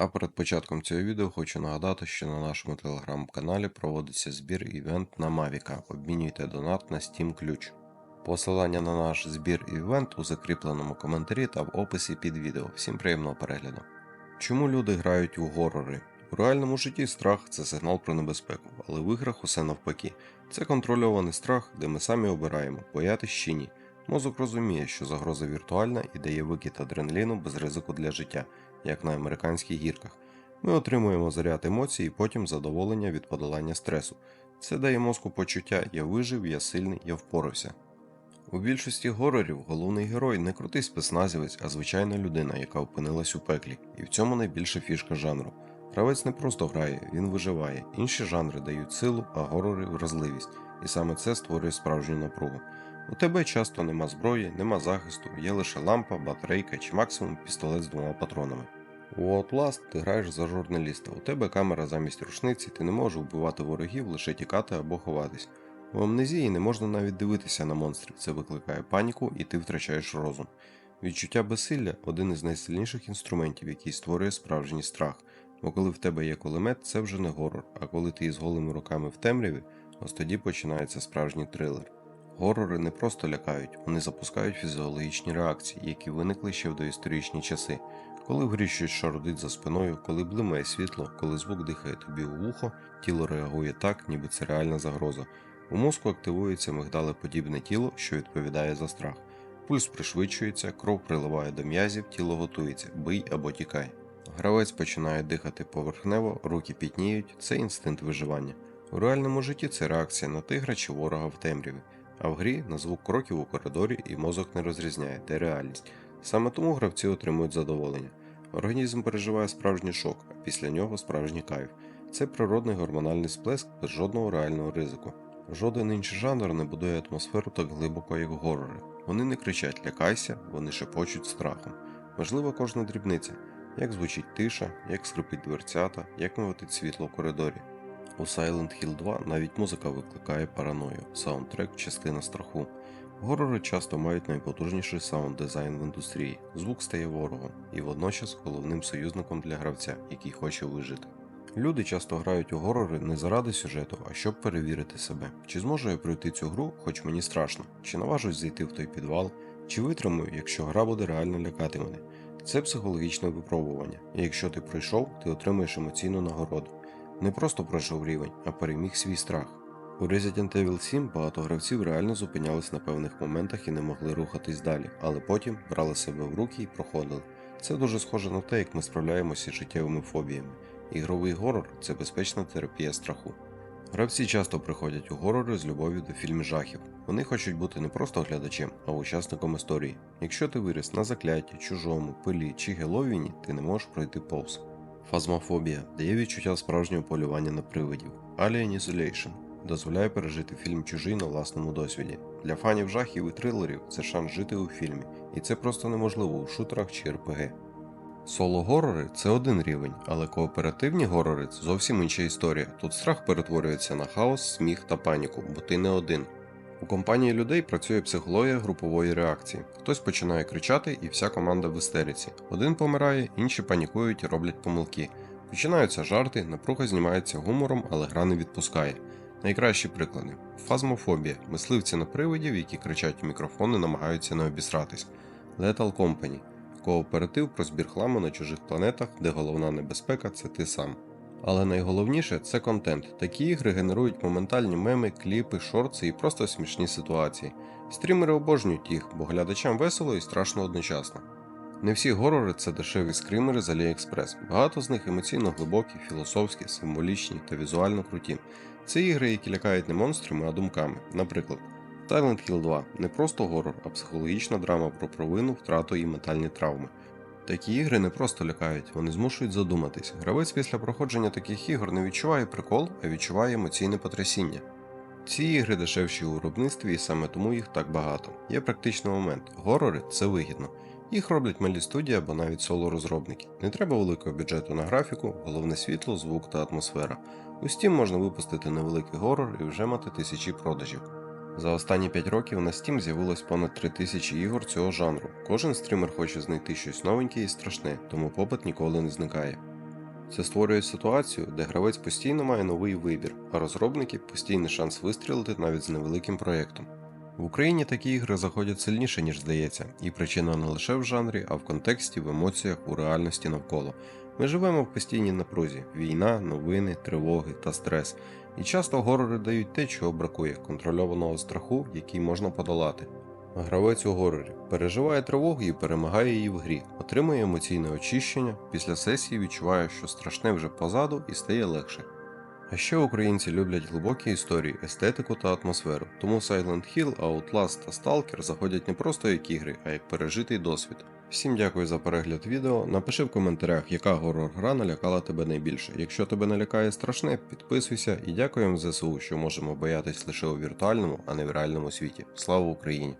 А перед початком цього відео хочу нагадати, що на нашому телеграм-каналі проводиться збір івент на Мавіка. Обмінюйте донат на Steam ключ. Посилання на наш збір івент у закріпленому коментарі та в описі під відео. Всім приємного перегляду. Чому люди грають у горори? У реальному житті страх це сигнал про небезпеку, але в іграх усе навпаки. Це контрольований страх, де ми самі обираємо, боятись чи ні. Мозок розуміє, що загроза віртуальна і дає викид адреналіну без ризику для життя, як на американських гірках. Ми отримуємо заряд емоцій і потім задоволення від подолання стресу. Це дає мозку почуття я вижив, я сильний, я впорався. У більшості горорів головний герой не крутий спецназівець, а звичайна людина, яка опинилась у пеклі, і в цьому найбільша фішка жанру. Гравець не просто грає, він виживає. Інші жанри дають силу, а горори вразливість, і саме це створює справжню напругу. У тебе часто нема зброї, нема захисту, є лише лампа, батарейка чи максимум пістолет з двома патронами. У Outlast ти граєш за журналіста, у тебе камера замість рушниці, ти не можеш вбивати ворогів, лише тікати або ховатись. У амнезії не можна навіть дивитися на монстрів, це викликає паніку і ти втрачаєш розум. Відчуття безсилля один із найсильніших інструментів, який створює справжній страх. Бо коли в тебе є кулемет, це вже не горор, а коли ти із голими руками в темряві, ось тоді починається справжній трилер. Горори не просто лякають, вони запускають фізіологічні реакції, які виникли ще в доісторичні часи. Коли в грі щось шарудить за спиною, коли блимає світло, коли звук дихає тобі у вухо, тіло реагує так, ніби це реальна загроза. У мозку активується мигдалеподібне тіло, що відповідає за страх. Пульс пришвидшується, кров приливає до м'язів, тіло готується, бий або тікай. Гравець починає дихати поверхнево, руки пітніють, це інстинкт виживання. У реальному житті це реакція на тигра чи ворога в темряві, а в грі на звук кроків у коридорі і мозок не розрізняє, де реальність. Саме тому гравці отримують задоволення. Організм переживає справжній шок, а після нього справжній кайф. Це природний гормональний сплеск без жодного реального ризику. Жоден інший жанр не будує атмосферу так глибоко, як горори. Вони не кричать лякайся, вони шепочуть страхом. Важлива кожна дрібниця, як звучить тиша, як скрипить дверцята, як миватить світло в коридорі. У Silent Hill 2 навіть музика викликає параною, саундтрек частина страху. Горори часто мають найпотужніший саунд дизайн в індустрії. Звук стає ворогом і водночас головним союзником для гравця, який хоче вижити. Люди часто грають у горори не заради сюжету, а щоб перевірити себе. Чи зможу я пройти цю гру, хоч мені страшно, чи наважусь зайти в той підвал, чи витримаю, якщо гра буде реально лякати мене. Це психологічне випробування, і якщо ти пройшов, ти отримаєш емоційну нагороду. Не просто пройшов рівень, а переміг свій страх. У Resident Evil 7 багато гравців реально зупинялись на певних моментах і не могли рухатись далі, але потім брали себе в руки і проходили. Це дуже схоже на те, як ми справляємося з життєвими фобіями. Ігровий горор це безпечна терапія страху. Гравці часто приходять у горори з любов'ю до фільмів жахів. Вони хочуть бути не просто глядачем, а учасником історії. Якщо ти виріс на закляті, чужому, пилі чи геловіні, ти не можеш пройти повз. Фазмофобія дає відчуття справжнього полювання на привидів. Alien Isolation дозволяє пережити фільм чужий на власному досвіді. Для фанів жахів і трилерів це шанс жити у фільмі, і це просто неможливо у шутерах чи РПГ. Соло-горори це один рівень, але кооперативні горори це зовсім інша історія. Тут страх перетворюється на хаос, сміх та паніку, бо ти не один. У компанії людей працює психологія групової реакції. Хтось починає кричати, і вся команда в істериці. Один помирає, інші панікують і роблять помилки. Починаються жарти, напруга знімається гумором, але гра не відпускає. Найкращі приклади: фазмофобія, мисливці на привидів, які кричать у мікрофон і намагаються не обісратись. Lethal Company кооператив про збір хламу на чужих планетах, де головна небезпека це ти сам. Але найголовніше це контент. Такі ігри генерують моментальні меми, кліпи, шорти і просто смішні ситуації. Стрімери обожнюють їх, бо глядачам весело і страшно одночасно. Не всі горори це дешеві скримери з AliExpress. Багато з них емоційно глибокі, філософські, символічні та візуально круті. Це ігри, які лякають не монстрами, а думками. Наприклад, Silent Hill 2 не просто горор, а психологічна драма про провину, втрату і ментальні травми. Такі ігри не просто лякають, вони змушують задуматись. Гравець після проходження таких ігор не відчуває прикол, а відчуває емоційне потрясіння. Ці ігри дешевші у виробництві і саме тому їх так багато. Є практичний момент. Горори це вигідно. Їх роблять малі студії або навіть соло-розробники. Не треба великого бюджету на графіку, головне світло, звук та атмосфера. У Steam можна випустити невеликий горор і вже мати тисячі продажів. За останні 5 років на Steam з'явилось понад 3000 ігор цього жанру. Кожен стрімер хоче знайти щось новеньке і страшне, тому попит ніколи не зникає. Це створює ситуацію, де гравець постійно має новий вибір, а розробники постійний шанс вистрілити навіть з невеликим проєктом. В Україні такі ігри заходять сильніше, ніж здається, і причина не лише в жанрі, а в контексті, в емоціях, у реальності навколо. Ми живемо в постійній напрузі: війна, новини, тривоги та стрес. І часто горори дають те, чого бракує контрольованого страху, який можна подолати. Гравець у горорі переживає тривогу і перемагає її в грі, отримує емоційне очищення, після сесії відчуває, що страшне вже позаду і стає легше. А ще українці люблять глибокі історії, естетику та атмосферу, тому Silent Hill, Outlast та Stalker заходять не просто як ігри, а як пережитий досвід. Всім дякую за перегляд відео. Напиши в коментарях, яка горор гра налякала тебе найбільше. Якщо тебе налякає страшне, підписуйся і дякуємо ЗСУ, що можемо боятись лише у віртуальному, а не в реальному світі. Слава Україні!